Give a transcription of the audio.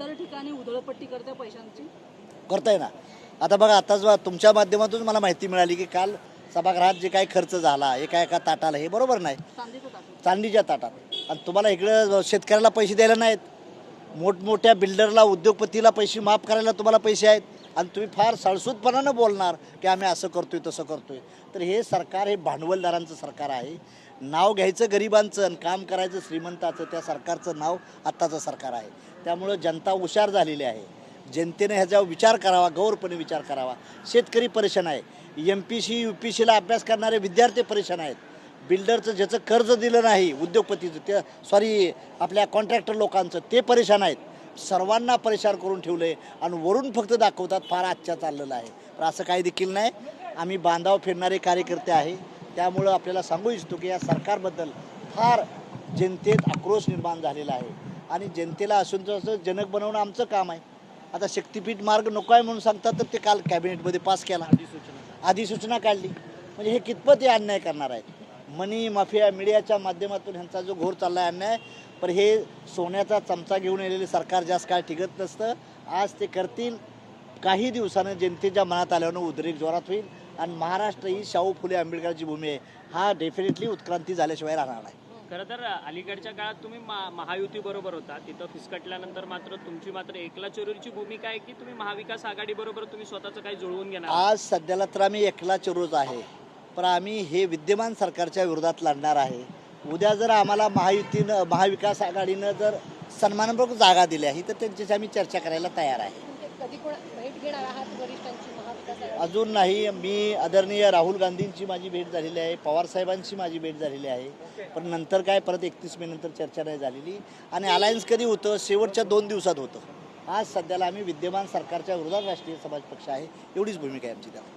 इतर ठिकाणी उधळपट्टी करते पैशांची? करताय ना. आता बघा आताच बघा, तुमच्या माध्यमातून मला माहिती मिळाली की काल सभागृहात जे काही खर्च झाला एका एका ताटाला हे बरोबर नाही. चांदीचं ताट चांदीच्या ताटात. आणि तुम्हाला इकडं शेतकऱ्याला पैसे द्यायला नाहीत. मोठमोठ्या बिल्डरला उद्योगपतीला पैसे माफ करायला तुम्हाला पैसे आहेत. आणि तुम्ही फार सळसूतपणानं बोलणार की आम्ही असं करतोय तसं करतोय. तर हे सरकार हे भांडवलदारांचं सरकार आहे. नाव घ्यायचं गरिबांचं आणि काम करायचं श्रीमंताचं त्या सरकारचं नाव आत्ताचं सरकार आहे. त्यामुळं जनता हुशार झालेली आहे. जनतेने ह्याचा विचार करावा गौरपणे विचार करावा. शेतकरी परेशान आहे. M P C U P सीला अभ्यास करणारे विद्यार्थी परेशान आहेत. बिल्डरचं ज्याचं कर्ज दिलं नाही उद्योगपतीचं त्या सॉरी आपल्या कॉन्ट्रॅक्टर लोकांचं ते परेशान आहेत. सर्वांना परेशान करून ठेवलं आहे आणि वरून फक्त दाखवतात फार आजच्या चाललेलं आहे. पण असं काही देखील नाही. आम्ही बांधाव फिरणारे कार्यकर्ते आहे. त्यामुळं आपल्याला सांगू इच्छितो की या सरकारबद्दल फार जनतेत आक्रोश निर्माण झालेला आहे. आणि जनतेला असून असं जनक बनवणं आमचं काम आहे. आता शक्तीपीठ मार्ग नको आहे म्हणून सांगतात तर ते काल कॅबिनेटमध्ये पास केला. अधिसूचना काढली. म्हणजे हे कितपत हे अन्याय करणार आहेत? मनी माफिया मीडियाच्या माध्यमातून ह्यांचा जो घोर चालला आहे अन्याय पण हे सोन्याचा चमचा घेऊन येलेले सरकार जास्त काळ टिकत नसतं. आज ते करतील. काही दिवसानं जनतेच्या मनात आल्यानं उद्रेक जोरात होईल आणि महाराष्ट्र ही शाहू फुले आंबेडकरची भूमी आहे. हा डेफिनेटली उत्क्रांती झाल्याशिवाय राहणार नाही. खरं तर अलीकडच्या काळात तुम्ही मा- महायुती बरोबर होता. तिथं फिसकटल्यानंतर मात्र तुमची मात्र एकला चोरीची भूमिका आहे की तुम्ही महाविकास आघाडी बरोबर तुम्ही स्वतःचं काही जुळवून घेणार? आज सध्याला तर आम्ही एकला चिरोज आहे. पण आम्ही हे विद्यमान सरकारच्या विरोधात लढणार आहे. उद्या जर आम्हाला महायुतीनं महाविकास आघाडीनं जर सन्मानपूर्वक जागा दिल्या ही तर त्यांच्याशी आम्ही चर्चा करायला तयार आहे. म्हणजे? अजून नाही. मी आदरणीय राहुल गांधींची माझी भेट झालेली आहे पवार साहेबांची माझी भेट झालेली आहे. पण नंतर काय परत एकतीस मे नंतर चर्चा नाही झालेली. आणि अलायन्स कधी होतं? शेवटच्या दोन दिवसात होतं. आज सध्याला आम्ही विद्यमान सरकारच्या विरोधात राष्ट्रीय समाज पक्ष आहे एवढीच भूमिका आहे आमची त्याला